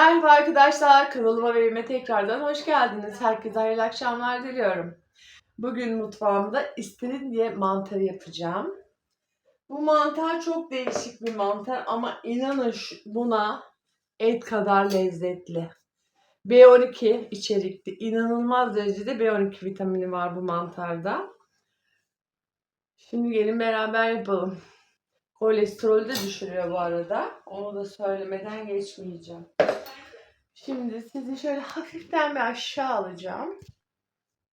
Merhaba arkadaşlar, kanalıma ve evime tekrardan hoş geldiniz. Herkese hayırlı akşamlar diliyorum. Bugün mutfağımda istirin diye mantarı yapacağım. Bu mantar çok değişik bir mantar ama inanın buna et kadar lezzetli. B12 içerikli, inanılmaz derecede B12 vitamini var bu mantarda. Şimdi gelin beraber yapalım. Kolesterolü de düşürüyor bu arada. Onu da söylemeden geçmeyeceğim. Şimdi sizi şöyle hafiften bir aşağı alacağım.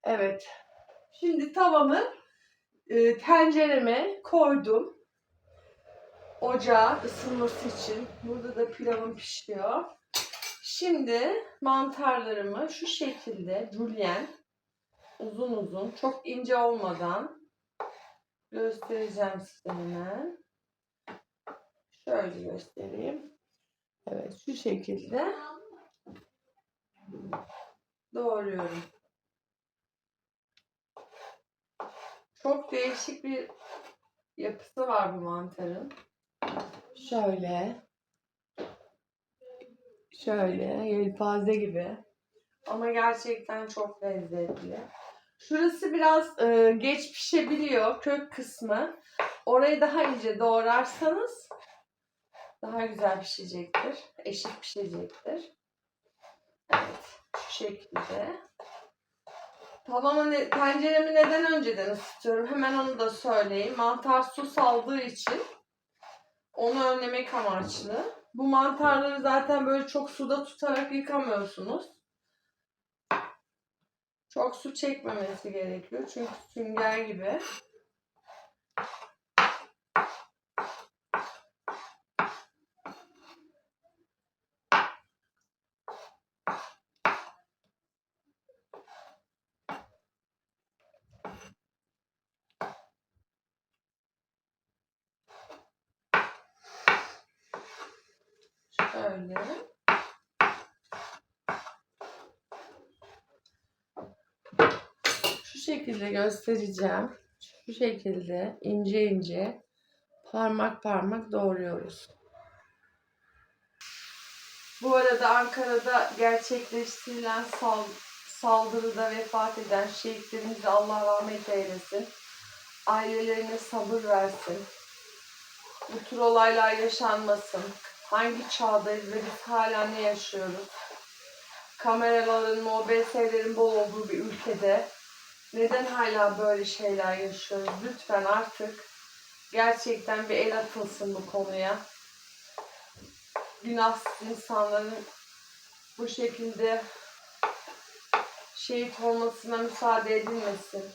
Evet. Şimdi tavamı e, tencereme koydum. Ocağa ısınması için. Burada da pilavım pişiyor. Şimdi mantarlarımı şu şekilde julienne uzun uzun çok ince olmadan göstereceğim size hemen. Şöyle göstereyim. Evet şu şekilde doğruyorum. Çok değişik bir yapısı var bu mantarın. Şöyle. Şöyle yelpaze gibi. Ama gerçekten çok lezzetli. Şurası biraz e, geç pişebiliyor kök kısmı. Orayı daha ince doğrarsanız daha güzel pişecektir. Eşit pişecektir. Evet. Şu şekilde. Tavamı ne, tenceremi neden önceden ısıtıyorum? Hemen onu da söyleyeyim. Mantar su saldığı için onu önlemek amaçlı. Bu mantarları zaten böyle çok suda tutarak yıkamıyorsunuz. Çok su çekmemesi gerekiyor. Çünkü sünger gibi. Şöyle. Şu şekilde göstereceğim. Şu şekilde ince ince parmak parmak doğruyoruz. Bu arada Ankara'da gerçekleştirilen sal saldırıda vefat eden şehitlerimize Allah rahmet eylesin. Ailelerine sabır versin. Bu tür olaylar yaşanmasın. Hangi çağdayız ve biz hala ne yaşıyoruz? Kameraların, OBS'lerin bol olduğu bir ülkede neden hala böyle şeyler yaşıyoruz? Lütfen artık gerçekten bir el atılsın bu konuya. Günahsız insanların bu şekilde şehit olmasına müsaade edilmesin.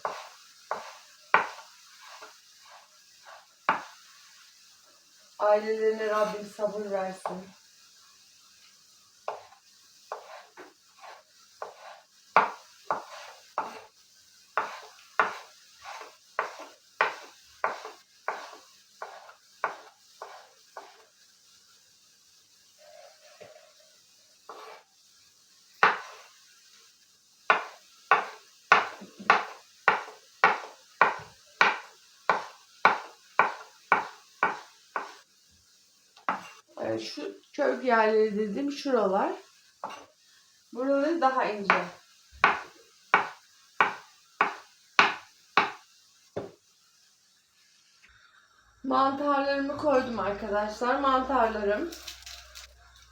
Ailelerine Rabbim sabır versin. Evet, şu kök yerleri dedim şuralar. Buraları daha ince. Mantarlarımı koydum arkadaşlar. Mantarlarım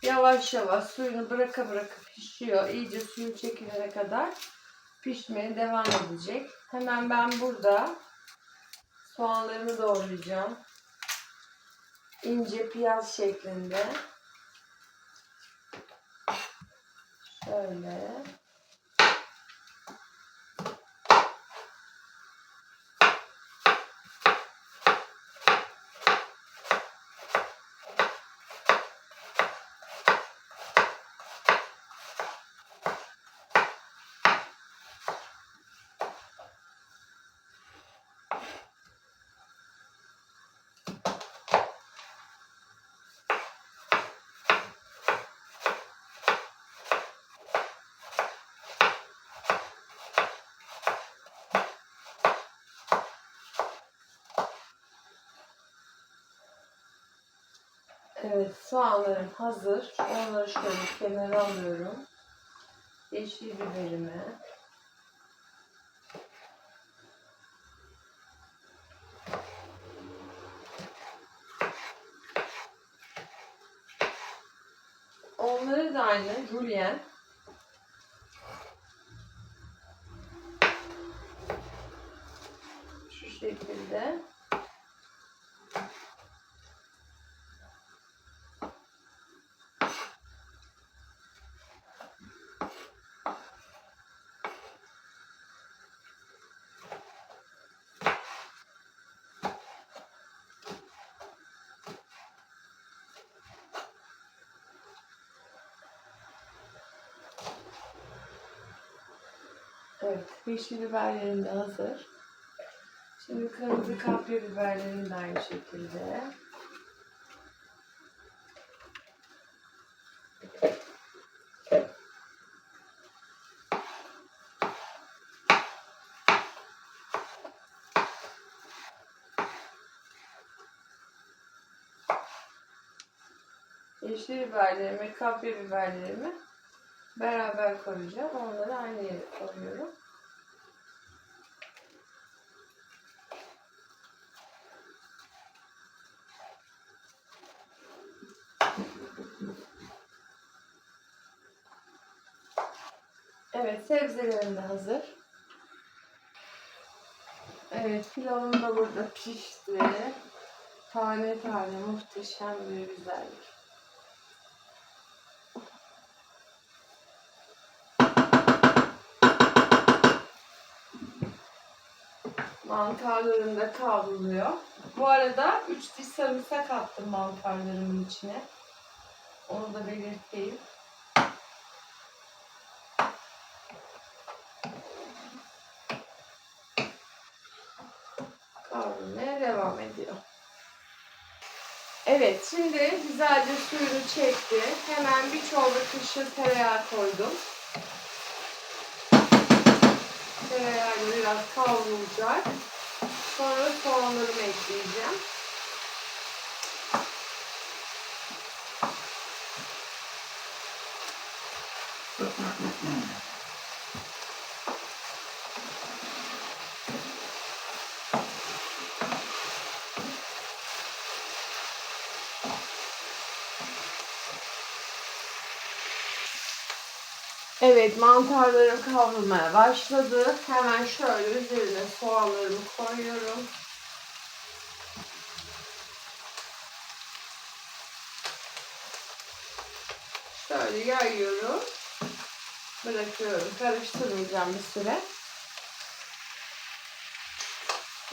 yavaş yavaş suyunu bıraka bıraka pişiyor. İyice suyu çekilene kadar pişmeye devam edecek. Hemen ben burada soğanlarımı doğrayacağım. İnce piyaz şeklinde. Şöyle. Evet soğanlarım hazır. Onları şöyle kenara alıyorum. Yeşil biberimi. Onları da aynı julienne. Şu şekilde. Evet, yeşil biberlerim de hazır. Şimdi kırmızı kapya biberlerim de aynı şekilde. Yeşil biberlerimi, kapya biberlerimi beraber koyacağım. Onları aynı yere koyuyorum. Evet, sebzelerim de hazır. Evet, pilavım da burada pişti. Tane tane muhteşem bir güzellik. Mantarlarım da kavruluyor. Bu arada 3 diş sarımsak attım mantarlarımın içine. Onu da belirteyim. Evet, şimdi güzelce suyunu çekti. Hemen bir çorba kaşığı tereyağı koydum. Tereyağı biraz kavrulacak. Sonra soğanlarımı ekleyeceğim. Evet mantarlarım kavrulmaya başladı. Hemen şöyle üzerine soğanlarımı koyuyorum. Şöyle yayıyorum. Bırakıyorum. Karıştırmayacağım bir süre.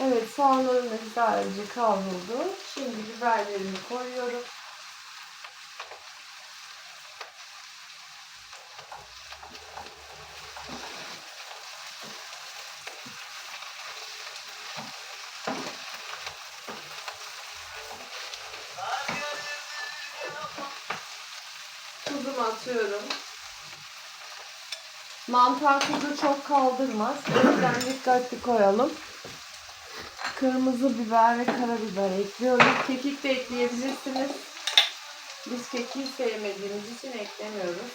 Evet soğanlarım da güzelce kavruldu. Şimdi biberlerimi koyuyorum. Atıyorum. Mantar tuzu çok kaldırmaz. O yüzden dikkatli koyalım. Kırmızı biber ve karabiber ekliyorum. Kekik de ekleyebilirsiniz. Biz kekiği sevmediğimiz için eklemiyoruz.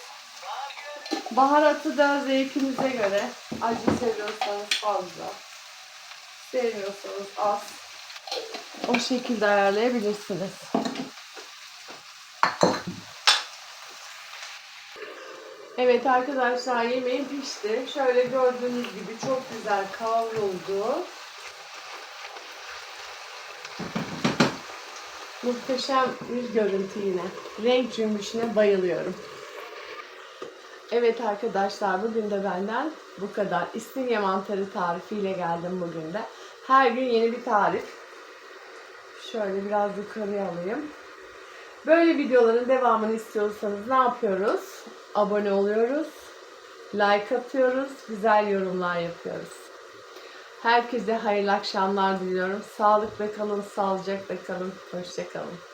Baharatı da zevkinize göre. Acı seviyorsanız fazla. Sevmiyorsanız az. O şekilde ayarlayabilirsiniz. Evet arkadaşlar yemeğim pişti. Şöyle gördüğünüz gibi çok güzel kavruldu. Muhteşem bir görüntü yine. Renk cümbüşüne bayılıyorum. Evet arkadaşlar bugün de benden bu kadar. İstinye mantarı tarifiyle geldim bugün de. Her gün yeni bir tarif. Şöyle biraz yukarıya alayım. Böyle videoların devamını istiyorsanız ne yapıyoruz? Abone oluyoruz. Like atıyoruz. Güzel yorumlar yapıyoruz. Herkese hayırlı akşamlar diliyorum. Sağlıkla kalın, sağlıcakla kalın. Hoşçakalın.